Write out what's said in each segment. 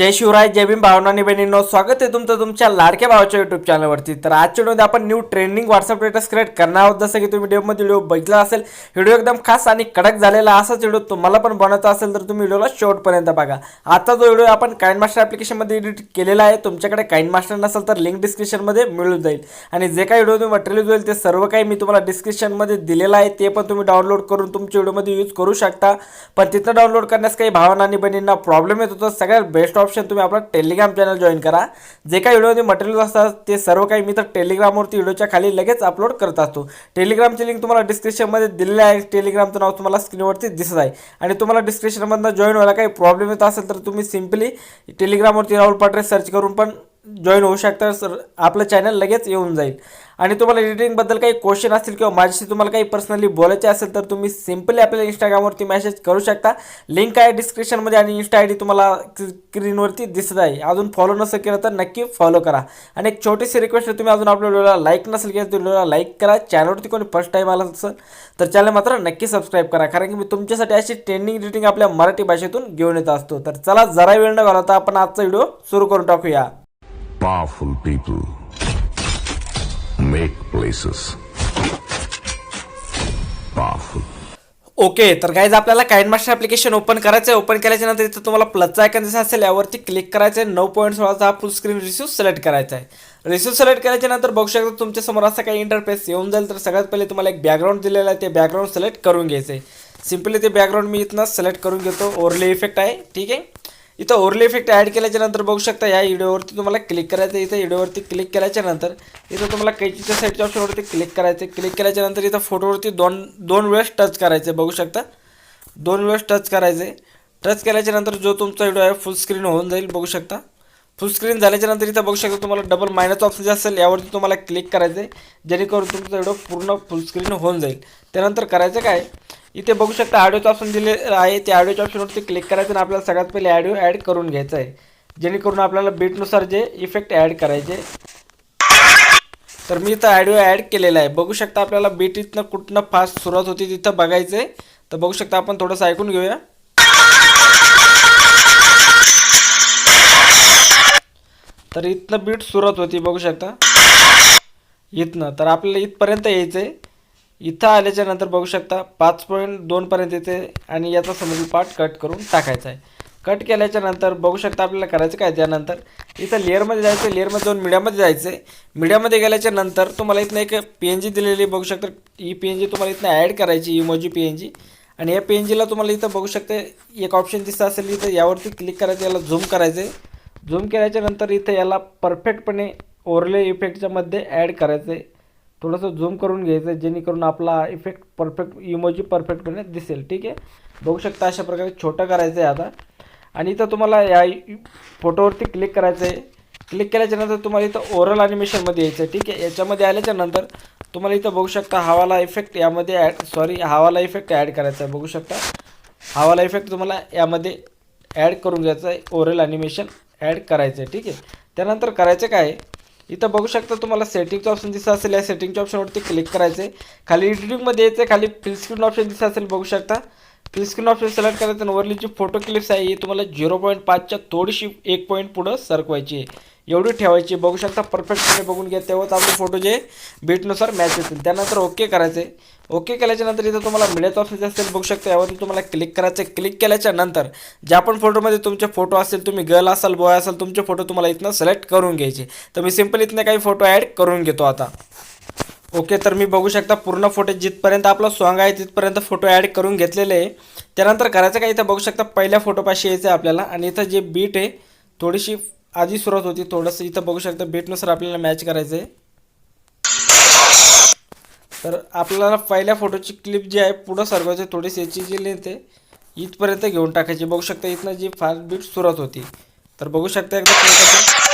जय शिवराय जय भीम भावनानी बहिणींनो स्वागत आहे तुमचं तुमच्या लाडक्या भावाच्या युट्यूब चॅनलवरती तर आजच्या व्हिडिओमध्ये आपण new trending WhatsApp status create करणार आहोत. जसं की तुम्ही व्हिडिओमध्ये व्हिडिओ बघितला असेल व्हिडिओ एकदम खास आणि कडक झालेला असाच व्हिडिओ तुम्हाला पण बनवायचा असेल तर तुम्ही व्हिडिओला शेवटपर्यंत बघा. आता जो व्हिडिओ आपण काइंड मास्टर ॲप्लिकेशनमध्ये एडिट केलेला आहे तुमच्याकडे काइंड मास्टर नसेल तर लिंक डिस्क्रिप्शनमध्ये मिळून जाईल. आणि जे काही व्हिडिओ तुम्ही मटेरियल होईल ते सर्व काही मी तुम्हाला डिस्क्रिप्शनमध्ये दिलेलं आहे. ते पण तुम्ही डाउनलोड करून तुमच्या व्हिडिओमध्ये यूज करू शकता. पण तिथं डाउनलोड करण्यास काही भावना आणि बहिणींना प्रॉब्लेम येत होता. सगळ्यात बेस्ट ऑप्शन तुम्ही आपला टेलिग्राम चॅनल जॉईन करा. जे काही व्हिडिओमध्ये मटेरियल असतात ते सर्व काही मी तर टेलिग्रामवरती व्हिडिओच्या खाली लगेच अपलोड करत असतो. टेलिग्रामची लिंक तुम्हाला डिस्क्रिप्शनमध्ये दिलेली आहे. टेलिग्रामचं नाव तुम्हाला स्क्रीनवरती दिसत आहे. आणि तुम्हाला डिस्क्रिप्शनमधनं जॉईन व्हायला काही प्रॉब्लेम येत असेल तर तुम्ही सिम्पली टेलिग्रामवरती राहुल पाटरे सर्च करून पण जॉईन होऊ शकता सर. आपलं चॅनल लगेच येऊन जाईल. आणि तुम्हाला एडिटिंगबद्दल काही क्वेश्चन असतील किंवा माझ्याशी तुम्हाला काही पर्सनली बोलायचे असेल तर तुम्ही सिम्पली आपल्या इंस्टाग्रामवरती मेसेज करू शकता. लिंक आहे डिस्क्रिप्शनमध्ये आणि इन्स्टा आय डी तुम्हाला स्क्रीनवरती दिसत आहे. अजून फॉलो नसेल केलं तर नक्की फॉलो करा. आणि एक छोटीशी रिक्वेस्ट आहे तुम्ही अजून आपल्या व्हिडिओला लाईक नसेल केलं तर व्हिडिओला लाईक करा. चॅनलवरती कोणी फर्स्ट टाईम आला असेल तर चॅनल मात्र नक्की सबस्क्राईब करा. कारण की मी तुमच्यासाठी अशी ट्रेंडिंग एडिटिंग आपल्या मराठी भाषेतून घेऊन येत असतो. तर चला जरा वेळ न घालवता आपण आजचा व्हिडिओ सुरू करून टाकूया. Powerful people make places. Powerful. Okay तर गाईज आपल्याला काइन मास्टर ॲप्लिकेशन ओपन करायचं आहे ओपन केल्याच्यानंतर इथं तुम्हाला प्लसचा आयकन जसं असेल. यावरती क्लिक करायचं आहे नऊ पॉईंट सोळाचा हा फुल स्क्रीन रिस्यूज सिलेक्ट करायचा आहे रिस्यूज सिलेक्ट केल्याच्यानंतर बघू शकता तुमच्यासमोर असा काही इंटरफेस येऊन जाईल. तर सगळ्यात पहिले तुम्हाला एक बॅकग्राऊंड दिलेला आहे. ते बॅकग्राऊंड सिलेक्ट करून घ्यायचं आहे सिम्पली ते बॅकग्राऊंड मी इथनं सिलेक्ट करून घेतो. ओरले इफेक्ट आहे. ठीक आहे? इथं ओरली इफेक्ट ॲड केल्याच्यानंतर बघू शकता या व्हिडिओवरती तुम्हाला क्लिक करायचं इथं व्हिडिओवरती क्लिक केल्याच्यानंतर इथं तुम्हाला कैचीच्या साईडच्या ऑप्शनवरती क्लिक करायचं आहे. क्लिक केल्याच्यानंतर इथं फोटोवरती दोन दोन वेळेस टच करायचं आहे. बघू शकता. दोन वेळेस टच करायचं टच केल्याच्यानंतर जो तुमचा व्हिडिओ आहे फुल स्क्रीन होऊन जाईल. बघू शकता. फुल स्क्रीन झाल्याच्यानंतर इथं बघू शकता तुम्हाला डबल मायनस ऑप्शन जे असेल यावरती तुम्हाला क्लिक करायचं आहे जेणेकरून तुमचा व्हिडिओ पूर्ण फुल स्क्रीन होऊन जाईल. त्यानंतर करायचं काय? इथे बघू शकता ऑडिओचं ऑप्शन दिले आहे. त्या ऑडिओच्या ऑप्शनवरती क्लिक करायचं आणि आपल्याला सगळ्यात पहिले ऑडिओ ॲड करून घ्यायचं आहे. जेणेकरून आपल्याला बीटनुसार जे इफेक्ट ॲड करायचे. तर मी इथं ऑडिओ ॲड केलेला आहे. बघू शकता आपल्याला बीट इथनं कुठनं फास्ट सुरुवात होती तिथं बघायचं आहे तर बघू शकता आपण थोडंसं ऐकून घेऊया. तर इथनं बीट सुरुवात होती बघू शकता. इथनं तर आपल्याला इथपर्यंत यायचं आहे इथं आल्याच्यानंतर बघू शकता पाच पॉईंट दोनपर्यंत येते आणि याचा समजून पार्ट कट करून टाकायचा आहे कट केल्याच्यानंतर बघू शकता आपल्याला करायचं काय त्यानंतर. इथं लेअरमध्ये जायचं लेअरमध्ये जाऊन मीडियामध्ये जायचं आहे मीडियामध्ये गेल्याच्यानंतर तुम्हाला इथनं एक पी एन जी दिलेली बघू शकता. ही पी एन जी तुम्हाला इथनं ॲड करायची इमोजी पी एन जी आणि या पी एन जीला तुम्हाला इथं बघू शकता एक ऑप्शन दिसतं असेल इथं यावरती क्लिक करायचं याला झूम करायचं आहे झूम केल्याच्यानंतर इथं याला परफेक्टपणे ओरले इफेक्टच्यामध्ये ॲड करायचं. आहे थोडंसं झूम करून घ्यायचं आहे जेणेकरून आपला इफेक्ट परफेक्ट इमोजी परफेक्टपणे दिसेल. ठीक आहे? बघू शकता अशा प्रकारे छोटं करायचं आहे आता. आणि इथं तुम्हाला या फोटोवरती क्लिक करायचं आहे क्लिक केल्याच्यानंतर तुम्हाला इथं ओरल ॲनिमेशनमध्ये यायचं आहे ठीक आहे? याच्यामध्ये आल्याच्यानंतर तुम्हाला इथं बघू शकता हवाला इफेक्ट यामध्ये ॲड सॉरी हवाला इफेक्ट ॲड करायचा आहे बघू शकता. हवाला इफेक्ट तुम्हाला यामध्ये ॲड करून घ्यायचं आहे ओरल ॲनिमेशन ॲड करायचं आहे ठीक आहे? त्यानंतर करायचं काय? आहे इथं बघू शकता तुम्हाला सेटिंगचं ऑप्शन दिसत असेल. या सेटिंगच्या ऑप्शनवरती क्लिक करायचं आहे खाली एडिटिंगमध्ये यायचं आहे खाली फिल स्क्रीन ऑप्शन दिसत असेल बघू शकता. फिल स्क्रीन ऑप्शन सिलेक्ट करायचं आणि वरली जी फोटो क्लिप्स आहे ही तुम्हाला झिरो पॉईंट पाचच्या थोडीशी एक पॉईंट पुढं सरकवायची आहे. एवढी ठेवायची बघू शकता परफेक्टपणे बघून घ्या तेव्हाच आपले फोटो जे बीटनुसार मॅच होतील. त्यानंतर ओके करायचे ओके केल्याच्यानंतर इथं तुम्हाला मीडियाचं ऑप्शन असेल बघू शकता यावरून तुम्हाला क्लिक करायचं क्लिक केल्याच्यानंतर ज्या पण फोटोमध्ये तुमचे फोटो असेल तुम्ही गर्ल असाल बॉय असाल तुमचे फोटो तुम्हाला इथनं सिलेक्ट करून घ्यायचे. तर मी सिंपल इथनं काही फोटो ॲड करून घेतो आता. ओके तर मी बघू शकता पूर्ण फोटो जिथपर्यंत आपला सॉन्ग आहे तिथपर्यंत फोटो ॲड करून घेतलेले आहे. त्यानंतर करायचं काय इथं बघू शकता पहिल्या फोटोपाशी यायचं आहे आपल्याला. आणि इथं जे बीट आहे थोडीशी आधी सुरुवात होती. थोडंसं इथं बघू शकता बीटनुसार आपल्याला मॅच करायचं आहे. तर आपल्याला पहिल्या फोटोची क्लिप जी आहे पुढं सरकवायची थोडीशी याची जी लेंथ आहे इथपर्यंत घेऊन टाकायची. बघू शकता इथनं जी फास्ट बीट सुरुवात होती. तर बघू शकता एकदा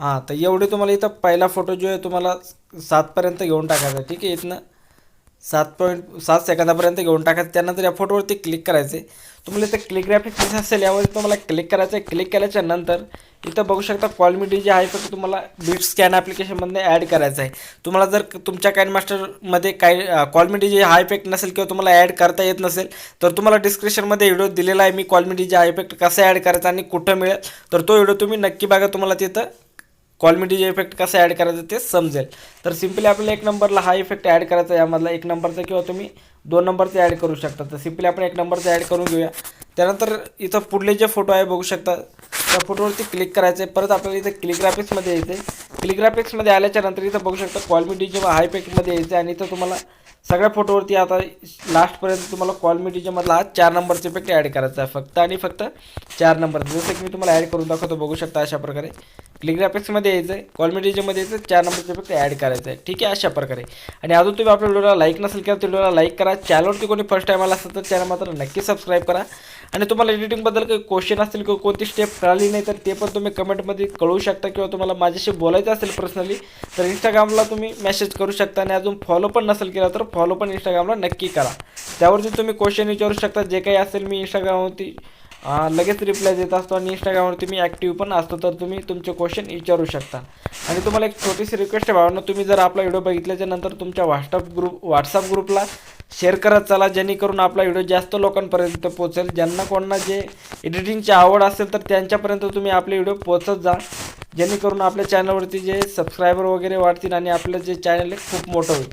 हां तर एवढे तुम्हाला इथं पहिला फोटो जो आहे तुम्हाला सातपर्यंत घेऊन टाकायचा ठीक आहे? इथनं सात पॉईंट सात सेकंदापर्यंत घेऊन टाकायचं. त्यानंतर या फोटोवरती क्लिक करायचे. तुम्हाला इथं क्लिक ग्राफिक असेल यावर तुम्हाला क्लिक करायचं आहे. क्लिक केल्याच्यानंतर इथं बघू शकता कॉलमी डी जे आहे फक्त तुम्हाला बीट स्कॅन ॲप्लिकेशनमध्ये ॲड करायचं आहे. तुम्हाला जर क- तुमच्या काइन मास्टरमध्ये काही कॉलमी डी जे हा इफेक्ट नसेल किंवा तुम्हाला ॲड करता येत नसेल तर तुम्हाला डिस्क्रिप्शनमध्ये व्हिडिओ दिलेला आहे मी कॉलमी डी जे हा इफेक्ट कसा ॲड करायचा आणि कुठं मिळेल तर तो व्हिडिओ तुम्ही नक्की बघा. तुम्हाला तिथं कॉलमिटीचे इफेक्ट कसं ॲड करायचं ते समजेल. तर सिम्पली आपल्याला एक नंबरला हा इफेक्ट ॲड करायचा यामधला एक नंबरचा किंवा तुम्ही दोन नंबरचा ॲड करू शकता. तर सिम्पली आपण एक नंबरचा ॲड करून घेऊया. त्यानंतर इथं पुढले जे फोटो आहे बघू शकता. त्या फोटोवरती क्लिक करायचं आहे परत आपल्याला इथं क्लिग्राफिक्समध्ये यायचं आहे क्लिकग्राफिक्समध्ये आल्याच्यानंतर इथं बघू शकता क्वालिटी जेव्हा हाय इफेक्टमध्ये यायचं आहे आणि इथं तुम्हाला सगळ्या फोटोवरती आता लास्टपर्यंत तुम्हाला क्वालिटीच्या मधला हा चार नंबरचा इफेक्ट ॲड करायचा आहे. फक्त आणि फक्त चार नंबर जसं की मी तुम्हाला ॲड करून दाखवतो बघू शकता अशा प्रकारे. ग्राफिक्समध्ये यायचं आहे कॉलमिटीच्यामध्ये यायचं चार नंबरचे फक्त ॲड करायचं आहे ठीक आहे? अशा प्रकारे. आणि अजून तुम्ही आपल्या व्हिडिओला लाईक नसेल किंवा तर व्हिडिओला लाईक करा. चॅनलवरती कोणी फर्स्ट टाईम आला असेल तर चॅनल मात्र नक्की सबस्क्राईब करा. आणि तुम्हाला एडिटिंगबद्दल काही क्वेश्चन असतील किंवा कोणती स्टेप कळाली नाही तर ते पण तुम्ही कमेंटमध्ये कळवू शकता किंवा तुम्हाला माझ्याशी बोलायचं असेल पर्सनली तर इंस्टाग्रामला तुम्ही मेसेज करू शकता. आणि अजून फॉलो पण नसेल केला तर फॉलो पण इंस्टाग्रामला नक्की करा. त्यावरती तुम्ही क्वेश्चन विचारू शकता. जे काही असेल मी इंस्टाग्रामवरती लगेच रिप्लाय देत असतो आणि इंस्टाग्रामवरती मी ॲक्टिव्ह पण असतो तर तुम्ही तुमचे क्वेश्चन विचारू शकता. आणि तुम्हाला एक छोटीशी रिक्वेस्ट आहे भावना तुम्ही जर आपला व्हिडिओ बघितल्याच्या नंतर तुमच्या व्हॉट्सअप ग्रुप व्हॉट्सअप ग्रुपला शेअर करत चला जेणेकरून आपला व्हिडिओ जास्त लोकांपर्यंत पोहोचेल. ज्यांना कोणाला जे एडिटिंगची आवड असेल तर त्यांच्यापर्यंत तुम्ही आपले व्हिडिओ पोहोचत जा. जेणेकरून आपल्या चॅनलवरती जे सबस्क्रायबर वगैरे वाढतील आणि आपलं जे चॅनल आहे खूप मोठं होईल.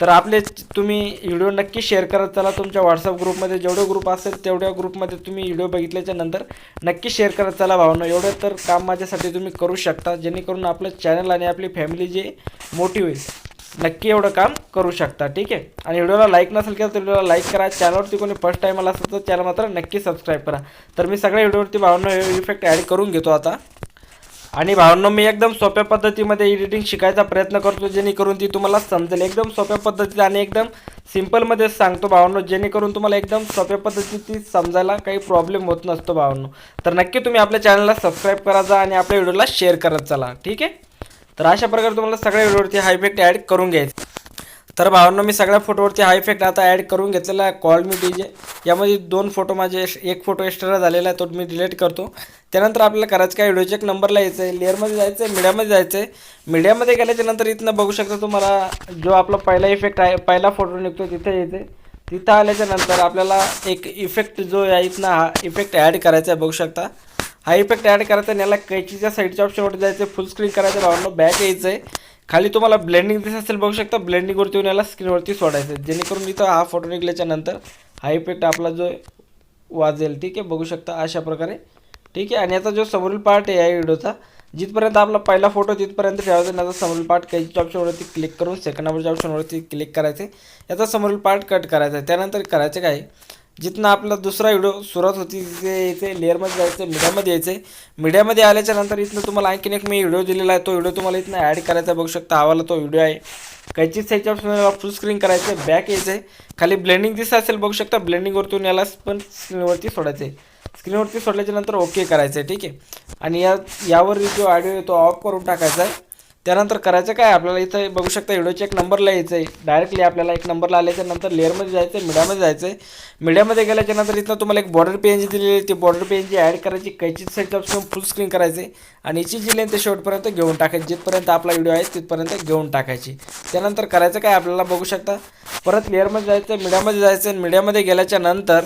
तर आपले तुम्ही व्हिडिओ नक्की शेअर करत चला तुमच्या व्हॉट्सअप ग्रुपमध्ये जेवढे ग्रुप असेल तेवढ्या ग्रुपमध्ये तुम्ही व्हिडिओ बघितल्याच्या नंतर नक्की शेअर करत चला भावना एवढं तर काम माझ्यासाठी तुम्ही करू शकता. जेणेकरून आपलं चॅनल आणि आपली फॅमिली जे मोठी होईल नक्की एवढं काम करू शकता. ठीक आहे? आणि व्हिडिओला लाईक नसेल केलं तर व्हिडिओला लाईक करा. चॅनलवरती कोणी फर्स्ट टाईम आला असेल तर चॅनल मात्र नक्की सबस्क्राईब करा. तर मी सगळ्या व्हिडिओवरती भावना इफेक्ट ॲड करून घेतो आता. आणि भावांनो मी एकदम सोप्या पद्धतीमध्ये एडिटिंग शिकायचा प्रयत्न करतो जेणेकरून ती तुम्हाला समजेल. एकदम सोप्या पद्धतीत आणि एकदम सिम्पलमध्ये सांगतो भावांनो जेणेकरून तुम्हाला एकदम सोप्या पद्धतीत ती समजायला काही प्रॉब्लेम होत नसतो भावांनो. तर नक्की तुम्ही आपल्या चॅनलला सबस्क्राईब करा जा आणि आपल्या व्हिडिओला शेअर करत चला. ठीक आहे? तर अशा प्रकारे तुम्हाला सगळ्या व्हिडिओवरती हा इफेक्ट ॲड करून घ्यायचं. तर भावांना मी सगळ्या फोटोवरती हा इफेक्ट आता ॲड करून घेतलेला आहे. कॉल मी डी जे यामध्ये दोन फोटो माझे एक फोटो एक्स्ट्रा झालेला आहे तो मी डिलीट करतो. त्यानंतर आपल्याला करायचं काय? व्हिडिओचे एक नंबरला यायचं आहे लेअरमध्ये जायचं आहे मीडियामध्ये जायचं आहे मीडियामध्ये गेल्याच्यानंतर इथनं बघू शकता तुम्हाला जो आपला पहिला इफेक्ट आहे पहिला फोटो निघतो तिथे यायचं आहे तिथं आल्याच्यानंतर आपल्याला एक इफेक्ट जो आहे इथनं हा इफेक्ट ॲड करायचा आहे बघू शकता. हा इफेक्ट ॲड करायचा आहे आणि याला कैचीच्या साईडच्या ऑप्शनवर जायचं फुल स्क्रीन करायचं भावांनो. बॅक यायचं आहे खाली तुम्हाला ब्लेंडिंग दिसत असेल बघू शकता ब्लेंडिंगवरती येऊन याला स्क्रीनवरती सोडायचं आहे. जेणेकरून इथं हा फोटो निघल्याच्या नंतर हा इफेक्ट आपला जो वाजेल ठीक आहे बघू शकता अशा प्रकारे. ठीक आहे आणि याचा जो समोरील पार्ट आहे या व्हिडिओचा जिथपर्यंत आपला पहिला फोटो तिथपर्यंत ठेवायचा आणि याचा समोरील पार्ट कैच्या ऑप्शनवरती क्लिक करून सेकंड नंबरच्या ऑप्शनवरती क्लिक करायचे याचा समोरील पार्ट कट करायचा आहे. त्यानंतर करायचं काय जिथनं आपला दुसरा व्हिडिओ सुरुवात होती तिथे यायचे लेअरमध्ये जायचं मीडियामध्ये यायचं. मीडियामध्ये आल्याच्यानंतर इथनं तुम्हाला आणखीन एक मी व्हिडिओ दिलेला आहे तो व्हिडिओ तुम्हाला इथनं ॲड करायचा आहे. बघू शकता आवाला तो व्हिडिओ आहे. कैची साईडच्या ऑप्शनला फुल स्क्रीन करायचं आहे बॅक यायचं आहे. खाली ब्लेंडिंग दिसत असेल बघू शकता ब्लेंडिंगवरतून याला पण स्क्रीनवरती सोडायचं आहे. स्क्रीनवरती सोडल्याच्या नंतर ओके करायचं आहे ठीक आहे. आणि या यावर जो ऑडिओ आहे तो ऑफ करून टाकायचा आहे. त्यानंतर करायचं काय? आपल्याला इथं बघू शकता व्हिडिओच्या एक नंबरला यायचं आहे डायरेक्टली आपल्याला एक नंबरला आल्याच्यानंतर लेअरमध्ये जायचं आहे मीडियामध्ये जायचं आहे मीडियामध्ये गेल्याच्यानंतर इथं तुम्हाला एक बॉर्डर पेन जी दिलेली आहे. ती बॉर्डर पेन जी ॲड करायची कैची साईडचा ऑप्शन फुल स्क्रीन करायचे. आणि याची जी लेंथ शेवटपर्यंत घेऊन टाकायची. जिथपर्यंत आपला व्हिडिओ आहे तिथपर्यंत घेऊन टाकायची. त्यानंतर करायचं काय? आपल्याला बघू शकता. परत लेअरमध्ये जायचं आहे मीडियामध्ये जायचं आहे मीडियामध्ये गेल्याच्यानंतर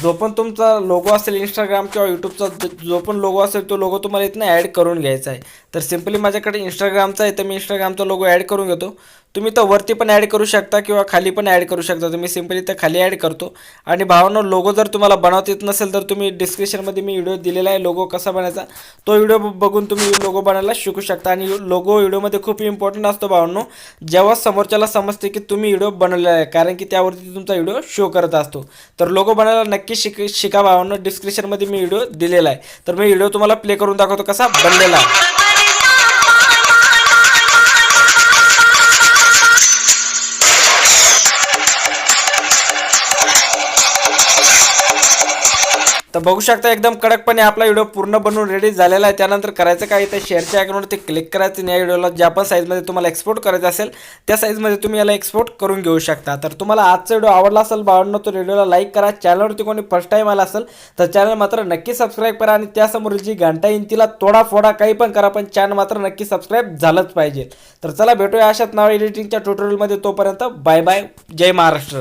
जो पण तुमचा लोगो असेल इंस्टाग्राम किंवा यूट्यूबचा जो- पण लोगो असेल तो लोगो तुम्हाला इथनं ॲड करून घ्यायचा आहे. तर सिम्पली माझ्याकडे इंस्टाग्रामचा आहे तर मी इंस्टाग्रामचा लोगो ॲड करून घेतो. तुम्ही तर वरती पण ॲड करू शकता किंवा खाली पण ॲड करू शकता. तुम्ही सिम्पली तर खाली ॲड करतो. आणि भावानं लोगो जर तुम्हाला बनवता येत नसेल तर तुम्ही डिस्क्रिप्शनमध्ये मी व्हिडिओ दिलेला आहे लोगो कसा बनायचा तो व्हिडिओ बघून तुम्ही लोगो बनायला शिकू शकता. आणि लोगो व्हिडिओमध्ये खूप इम्पॉर्टंट असतो भावांनो जेव्हा समोरच्याला समजते की तुम्ही व्हिडिओ बनवलेला आहे कारण की त्यावरती तुमचा व्हिडिओ शो करत असतो. तर लोगो बनायला नक्की शिक शिका भावांनो डिस्क्रिप्शनमध्ये मी व्हिडिओ दिलेला आहे. तर मी व्हिडिओ तुम्हाला प्ले करून दाखवतो कसा बनलेला आहे. बघू शकता एकदम कडकपणे आपला व्हिडिओ पूर्ण बनवून रेडी झालेला आहे. त्यानंतर करायचं काय तर शेअरच्या आयकॉनवरती क्लिक करायचं आणि या व्हिडिओला ज्या पण साईजमध्ये तुम्हाला एक्सपोर्ट करायचं असेल त्या साईजमध्ये तुम्ही याला एक्सपोर्ट करून घेऊ शकता. तर तुम्हाला आजचा व्हिडिओ आवडला असेल बावडणं तर व्हिडिओला लाईक करा. चॅनलवरती कोणी फर्स्ट टाईम आला असेल तर चॅनल मात्र नक्की सबस्क्राईब करा आणि त्यासमोर जी घंटा येईल तिला तोडा फोडा काही पण करा पण चॅनल मात्र नक्की सबस्क्राईब झालंच पाहिजे. तर चला भेटूया अशाच नाव एडिटिंगच्या ट्युटोरियलमध्ये तोपर्यंत बाय बाय जय महाराष्ट्र.